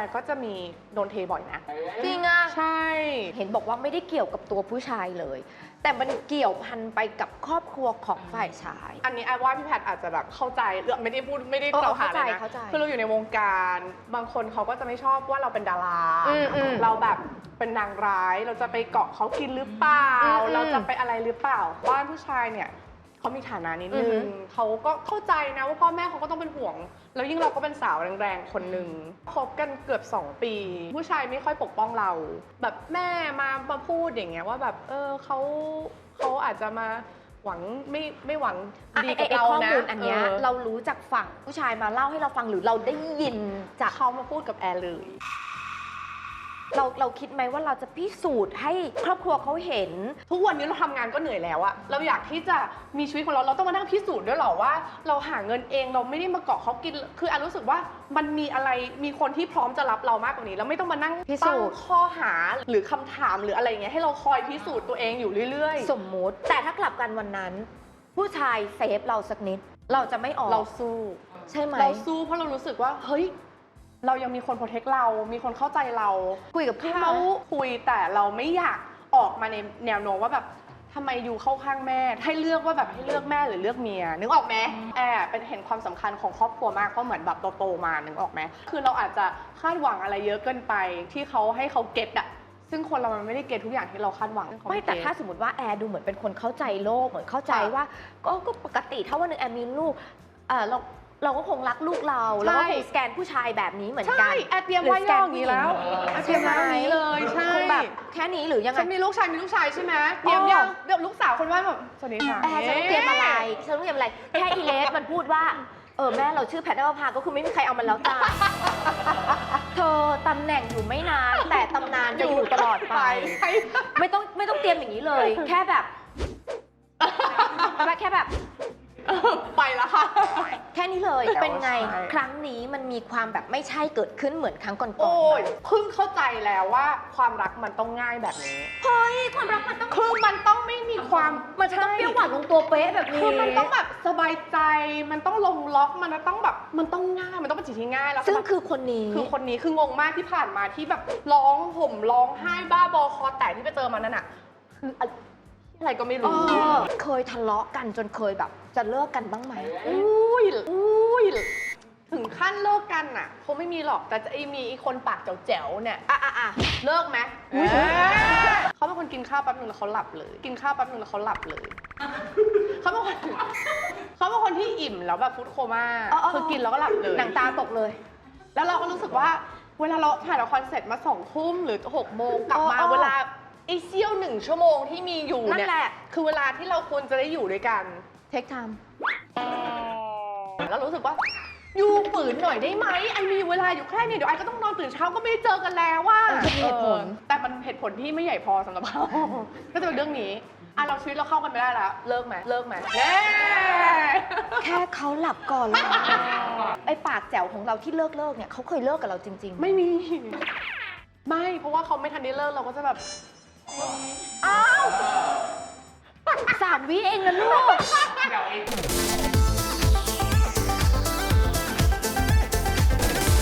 ร์ก็จะมีโดนเทบ่อยนะ จริงอะใช่ เห็นบอกว่าไม่ได้เกี่ยวกับตัวผู้ชายเลย แต่มันเกี่ยวพันไปกับครอบครัวของฝ่ายชาย อันนี้แอบว่าพี่แพทย์อาจจะแบบเข้าใจเรื่องไม่ได้พูดไม่ได้เออกล่าวหาเข้าใจเลยนะเข้าใจคือเราอยู่ในวงการ บางคนเขาก็จะไม่ชอบว่าเราเป็นดารา อืมอืมเราแบบเป็นนางร้ายเราจะไปเกาะเขากินหรือเปล่า อืมอืม เราจะไปอะไรหรือเปล่า บ้านผู้ชายเนี่ย เขามีฐานะนิดนึอืงอฮึเขาก็เข้าใจนะว่าพ่อแม่เขาก็ต้องเป็นห่วง แล้วยิ่งเราก็เป็นสาวแรงๆคนหนึ่งคบกันเกือบ 2 ปี ผู้ชายไม่ค่อยปกป้องเรา แบบแม่มามาพูดอย่างเงี้ยว่าแบบเออเขาเขาอาจจะมาหวังไม่ไม่หวังอะดีไอ้กับไอ้เราข้อนะมูลอันเนี้ยเออเรารู้จากฝั่งผู้ชายมาเล่าให้เราฟังหรือเราได้ยินจากเขามาพูดกับแอร์เลย เราเราคิดไหมว่าเราจะพิสูจน์ให้ครอบครัวเขาเห็น ทุกวันนี้เราทำงานก็เหนื่อยแล้วอะเราอยากที่จะมีชีวิตของเรา เราต้องมานั่งพิสูจน์ด้วยเหรอว่า เราหาเงินเองเราไม่ได้มาเกาะเขากิน คืออันรู้สึกว่ามันมีอะไรมีคนที่พร้อมจะรับเรามากกว่านี้ แล้วไม่ต้องมานั่งพิสูตั้งจน์ข้อหาหรือคำถามหรืออะไรอย่างเงี้ยให้เราคอยพิสูจน์ตัวเองอยู่เรื่อย สมมุติ แต่ถ้ากลับกันวันนั้น ผู้ชายเซฟเราสักนิด เราจะไม่ออกๆเราสู้ ใช่ไหม เราสู้เพราะเรารู้สึกว่า เฮ้ย เรายังมีคนโปรเทคเรา มีคนเข้าใจเราคุยกับเขา เขาคุยแต่เราไม่อยากออกมาในแนวโน้มว่าแบบทำไมอยู่เข้าข้างแม่ ให้เลือกว่าแบบให้เลือกแม่หรือเลือกเมีย นึกออกไหมแอบเป็นเห็นความสำคัญของครอบครัวมากเพราะเหมือนแบบโตๆมานึกออกไหมคือเราอาจจะคาดหวังอะไรเยอะเกินไป ที่เขาให้เขาเก็ตอะซึ่งคนเรามันไม่ได้เก็ตทุกอย่างที่เราคาดหวังไม่แต่ถ้าสมมติว่าแอร์ดูเหมือนเป็นคนเข้าใจโลกเหมือนเข้าใจค่ะ ว่า ก็ก็ปกติถ้าวันหนึงแอร์มีลูกเออเรา เราก็คงรักลูกเราแล้วก็คงสแกนผู้ชายแบบนี้เหมือนกัใช่นแอบเตรียมไว้ย่ออย่างนี้แล้วแอบเตรียมไว้อย่างนี้เลยใช่คงแบบแค่นี้หรือยังไงฉันมีลูกชายมีลูกชายใช่ไหมเตรียมยังเดี๋ยวลูกสาวคนว่าแบบสวัสดีค่ะแอร์ฉันต้องเตรียมอะไรฉันต้องเตรียมอะไรแค่อีเลสมันพูดว่าเออแม่เราชื่อแพทย์นภพาก็คือไม่มีใครเอามันแล้วจ้าเธอตำแหน่งอยู่ไม่นาน แต่ตำนานจะอยู่ตลอดไปใช่ไม่ต้องไม่ต้องเตรียมอย่างนี้เลย แค่แบบแค่แบบ ไปแล้วค่ะ แค่นี้เลยแต่ว่าเป็นไงใช่ ครั้งนี้มันมีความแบบไม่ใช่เกิดขึ้นเหมือนครั้งก่อนๆโอ้ยไหมเพิ่งเข้าใจแล้วว่าความรักมันต้องง่ายแบบนี้ เฮ้ยความรักมันต้องคือมันต้องไม่มีความมันจะต้องเปรี้ยวหวานลงตัวเป๊ะแบบนี้คือมันต้องแบบสบายใจ มันต้องลงล็อกมันต้องแบบมันต้องง่าย มันต้องเป็นสิ่งที่ง่ายแล้วซึ่งแบบคือคนนี้ คือคนนี้คืองงมากที่ผ่านมาที่แบบร้องห่มร้องไห้บ้าบอคอแตกที่ไปเจอมันนั่นอะคื ออะไรก็ไม่เอรู้อเคยทะเลาะกันจนเคยแบบ จะเลิกกันบ้างไหมอุ้ยอุ้ยถึงขั้นเลิกกันอะคงไม่มีหรอกแต่จะมีอีกคนปากแจ๋วๆเนี่ยอะอะอะเลิกไหมอุ๊ยเอ้ยเขาเป็นคนกินข้าวแป๊บนึงแล้วเขาหลับเลย กินข้าวแป๊บนึงแล้วเขาหลับเลยเขาเป็นคนเขาเป็นคนที่อิ่มแล้วแบบฟุตโคม่าอ๋ออ๋อคือกินแล้วก็หลับเลยหนังตาตกเลย แล้วเราก็รู้สึกว่าเวลาเราถ่ายละครเสร็จมาสองทุ่มหรือหกโมงกลับมาอ๋ออ๋อเวลา ไอเซี่ยวหนึ่งชั่วโมงที่มีอยู่นั่เนี่ยนแหละ คือเวลาที่เราควรจะได้อยู่ด้วยกัน เทคไทม์แล้วรู้สึกว่า อยู่ฝืนหน่อยได้ไหมไอมีเวลาอยู่แค่นี้เดี๋ยวไอก็ต้องนอนตื่นเช้าก็ไม่ได้เจอกันแล้วว่าเออจะมีเหตุผล แต่มันเหตุผลที่ไม่ใหญ่พอสำหรับเรา ก็จะเป็นเรื่องนี้อะเราชีวิตเราเข้ากันไม่ได้แล้วเลิกไหมเลิกไหมเย้ แค่เขาหลับก่อนแล้วไอ้ปากแจ๋วของเราที่เลิกเลิกเนี่ยเขาเคยเลิกกับเราจริงๆ ไม่มี ไม่เพราะว่าเขาไม่ทันได้เลิกเราก็จะแบบ อ้าวสามวิเองนะลูก เดี๋ยวเอง